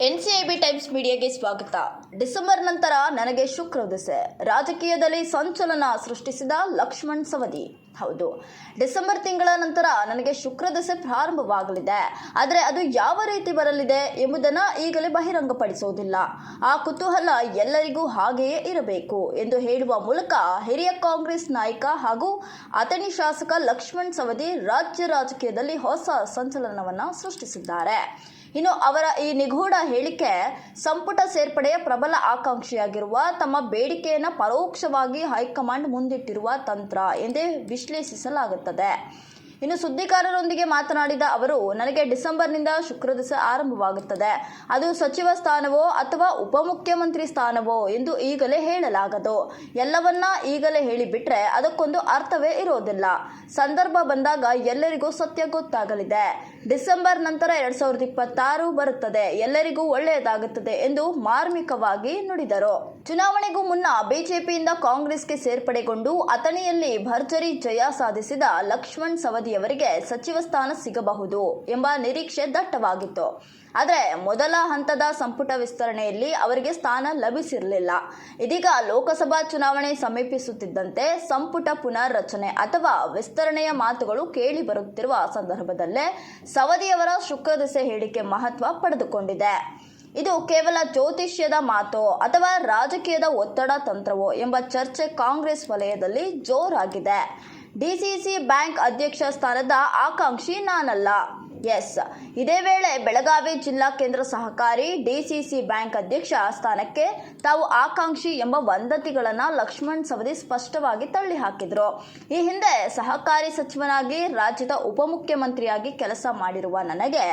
NCIB times ಮೀಡಿಯಾಗೆ ಸ್ವಾಗತ. December ನಂತರ ನನಗೆ ಶುಕ್ರ ದಿಸೆ ರಾಜಕೀಯದಲ್ಲಿ ಸಂಚಲನ ಸೃಷ್ಟಿಸಿದ ಲಕ್ಷ್ಮಣ್ ಸವದಿ. ಹೌದು. ಡಿಸೆಂಬರ್ ತಿಂಗಳ ನಂತರ ನನಗೆ ಶುಕ್ರ ದಸೆ ಪ್ರಾರಂಭವಾಗಲಿದೆ. ಆದರೆ ಅದು ಯಾವ ರೀತಿ ಬರಲಿದೆ ಎಂಬುದನ್ನು ಈಗಲೇ ಬಹಿರಂಗಪಡಿಸುವುದಿಲ್ಲ. ಆ ಕುತೂಹಲ ಎಲ್ಲರಿಗೂ ಹಾಗೆಯೇ ಇರಬೇಕು ಎಂದು ಹೇಳುವ ಮೂಲಕ ಹಿರಿಯ ಕಾಂಗ್ರೆಸ್ ನಾಯಕ ಹಾಗೂ ಅಥಣಿ ಶಾಸಕ ಲಕ್ಷ್ಮಣ್ ಸವದಿ ರಾಜ್ಯ ರಾಜಕೀಯದಲ್ಲಿ ಹೊಸ ಸಂಚಲನವನ್ನು ಸೃಷ್ಟಿಸಿದ್ದಾರೆ. ಇನ್ನು ಅವರ ಈ ನಿಗೂಢ ಹೇಳಿಕೆ ಸಂಪುಟ ಸೇರ್ಪಡೆಯ ಪ್ರಬಲ ಆಕಾಂಕ್ಷಿಯಾಗಿರುವ ತಮ್ಮ ಬೇಡಿಕೆಯನ್ನು ಪರೋಕ್ಷವಾಗಿ ಹೈಕಮಾಂಡ್ ಮುಂದಿಟ್ಟಿರುವ ತಂತ್ರ ಎಂದೇ ವಿಶ್ಲೇಷಿಸಲಾಗುತ್ತದೆ. ಇನ್ನು ಸುದ್ದಿಗಾರರೊಂದಿಗೆ ಮಾತನಾಡಿದ ಅವರು, ನನಗೆ ಡಿಸೆಂಬರ್ನಿಂದ ಶುಕ್ರ ದಿವಸ ಆರಂಭವಾಗುತ್ತದೆ. ಅದು ಸಚಿವ ಸ್ಥಾನವೋ ಅಥವಾ ಉಪಮುಖ್ಯಮಂತ್ರಿ ಸ್ಥಾನವೋ ಎಂದು ಈಗಲೇ ಹೇಳಲಾಗದು. ಎಲ್ಲವನ್ನ ಈಗಲೇ ಹೇಳಿಬಿಟ್ರೆ ಅದಕ್ಕೊಂದು ಅರ್ಥವೇ ಇರೋದಿಲ್ಲ. ಸಂದರ್ಭ ಬಂದಾಗ ಎಲ್ಲರಿಗೂ ಸತ್ಯ ಗೊತ್ತಾಗಲಿದೆ. ಡಿಸೆಂಬರ್ ನಂತರ ಎರಡ್ ಸಾವಿರದ ಇಪ್ಪತ್ತಾರು ಬರುತ್ತದೆ. ಎಲ್ಲರಿಗೂ ಒಳ್ಳೆಯದಾಗುತ್ತದೆ ಎಂದು ಮಾರ್ಮಿಕವಾಗಿ ನುಡಿದರು. ಚುನಾವಣೆಗೂ ಮುನ್ನ ಬಿಜೆಪಿಯಿಂದ ಕಾಂಗ್ರೆಸ್ಗೆ ಸೇರ್ಪಡೆಗೊಂಡು ಅಥಣಿಯಲ್ಲಿ ಭರ್ಜರಿ ಜಯ ಸಾಧಿಸಿದ ಲಕ್ಷ್ಮಣ್ ಸವದಿಯವರಿಗೆ ಸಚಿವ ಸ್ಥಾನ ಸಿಗಬಹುದು ಎಂಬ ನಿರೀಕ್ಷೆ ದಟ್ಟವಾಗಿತ್ತು. ಆದರೆ ಮೊದಲ ಹಂತದ ಸಂಪುಟ ವಿಸ್ತರಣೆಯಲ್ಲಿ ಅವರಿಗೆ ಸ್ಥಾನ ಲಭಿಸಿರಲಿಲ್ಲ. ಇದೀಗ ಲೋಕಸಭಾ ಚುನಾವಣೆ ಸಮೀಪಿಸುತ್ತಿದ್ದಂತೆ ಸಂಪುಟ ಪುನರ್ರಚನೆ ಅಥವಾ ವಿಸ್ತರಣೆಯ ಮಾತುಗಳು ಕೇಳಿ ಬರುತ್ತಿರುವ ಸಂದರ್ಭದಲ್ಲೇ ಸವದಿಯವರ ಶುಕ್ರದೆಸೆ ಹೇಳಿಕೆ ಮಹತ್ವ ಪಡೆದುಕೊಂಡಿದೆ. ಇದು ಕೇವಲ ಜ್ಯೋತಿಷ್ಯದ ಮಾತೋ ಅಥವಾ ರಾಜಕೀಯದ ಒತ್ತಡ ತಂತ್ರವೋ ಎಂಬ ಚರ್ಚೆ ಕಾಂಗ್ರೆಸ್ ವಲಯದಲ್ಲಿ ಜೋರಾಗಿದೆ. ಡಿಸಿಸಿ ಬ್ಯಾಂಕ್ ಅಧ್ಯಕ್ಷ ಸ್ಥಾನದ ಆಕಾಂಕ್ಷಿ ನಾನಲ್ಲ. ಎಸ್ ಇದೇ ವೇಳೆ ಬೆಳಗಾವಿ ಜಿಲ್ಲಾ ಕೇಂದ್ರ ಸಹಕಾರಿ ಡಿಸಿಸಿ ಬ್ಯಾಂಕ್ ಅಧ್ಯಕ್ಷ ಸ್ಥಾನಕ್ಕೆ ತಾವು ಆಕಾಂಕ್ಷಿ ಎಂಬ ವದಂತಿಗಳನ್ನು ಲಕ್ಷ್ಮಣ್ ಸವದಿ ಸ್ಪಷ್ಟವಾಗಿ ತಳ್ಳಿ ಹಾಕಿದ್ರು ಈ ಹಿಂದೆ ಸಹಕಾರಿ ಸಚಿವನಾಗಿ ರಾಜ್ಯದ ಉಪಮುಖ್ಯಮಂತ್ರಿಯಾಗಿ ಕೆಲಸ ಮಾಡಿರುವ ನನಗೆ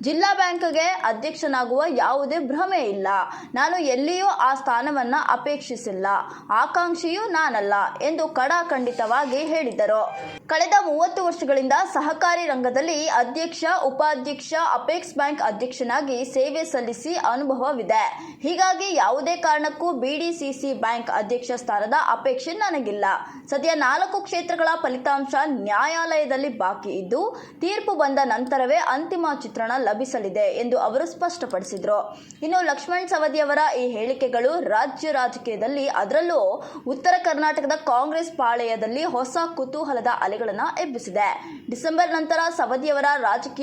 ಜಿಲ್ಲಾ ಬ್ಯಾಂಕ್ಗೆ ಅಧ್ಯಕ್ಷನಾಗುವ ಯಾವುದೇ ಭ್ರಮೆ ಇಲ್ಲ. ನಾನು ಎಲ್ಲಿಯೂ ಆ ಸ್ಥಾನವನ್ನ ಅಪೇಕ್ಷಿಸಿಲ್ಲ. ಆಕಾಂಕ್ಷಿಯೂ ನಾನಲ್ಲ ಎಂದು ಕಡಾಖಂಡಿತವಾಗಿ ಹೇಳಿದರು ಕಳೆದ ಮೂವತ್ತು ವರ್ಷಗಳಿಂದ ಸಹಕಾರಿ ರಂಗದಲ್ಲಿ ಅಧ್ಯಕ್ಷ ಉಪಾಧ್ಯಕ್ಷ, ಅಪೆಕ್ಸ್ ಬ್ಯಾಂಕ್ ಅಧ್ಯಕ್ಷನಾಗಿ ಸೇವೆ ಸಲ್ಲಿಸಿ ಅನುಭವವಿದೆ. ಹೀಗಾಗಿ ಯಾವುದೇ ಕಾರಣಕ್ಕೂ ಬಿಡಿಸಿಸಿ ಬ್ಯಾಂಕ್ ಅಧ್ಯಕ್ಷ ಸ್ಥಾನದ ಅಪೇಕ್ಷೆ ನನಗಿಲ್ಲ. ಸದ್ಯ ನಾಲ್ಕು ಕ್ಷೇತ್ರಗಳ ಫಲಿತಾಂಶ ನ್ಯಾಯಾಲಯದಲ್ಲಿ ಬಾಕಿ ಇದ್ದು, ತೀರ್ಪು ಬಂದ ನಂತರವೇ ಅಂತಿಮ ಚಿತ್ರಣ ಲಭಿಸಲಿದೆ ಎಂದು ಅವರು ಸ್ಪಷ್ಟಪಡಿಸಿದರು. ಇನ್ನು ಲಕ್ಷ್ಮಣ್ ಸವದಿಯವರ ಈ ಹೇಳಿಕೆಗಳು ರಾಜ್ಯ ರಾಜಕೀಯದಲ್ಲಿ ಅದರಲ್ಲೂ ಉತ್ತರ ಕರ್ನಾಟಕದ ಕಾಂಗ್ರೆಸ್ ಪಾಳೆಯದಲ್ಲಿ ಹೊಸ ಕುತೂಹಲದ ಅಲೆಗಳನ್ನು ಎಬ್ಬಿಸಿದೆ. ಡಿಸೆಂಬರ್ ನಂತರ ಸವದಿಯವರ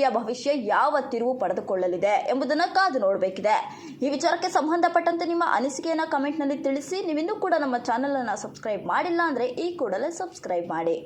ರಾಜಕೀಯ ಭವಿಷ್ಯ ಯಾವ ತಿರುವು ಪಡೆದುಕೊಳ್ಳಲಿದೆ ಎಂಬುದನ್ನು ಕಾದು ನೋಡಬೇಕಿದೆ. ಈ ವಿಚಾರಕ್ಕೆ ಸಂಬಂಧಪಟ್ಟಂತೆ ನಿಮ್ಮ ಅನಿಸಿಕೆಯನ್ನು ಕಮೆಂಟ್ನಲ್ಲಿ ತಿಳಿಸಿ. ನೀವಿನ್ನೂ ಕೂಡ ನಮ್ಮ ಚಾನಲನ್ನು ಸಬ್ಸ್ಕ್ರೈಬ್ ಮಾಡಿಲ್ಲ ಅಂದರೆ ಈ ಕೂಡಲೇ ಸಬ್ಸ್ಕ್ರೈಬ್ ಮಾಡಿ.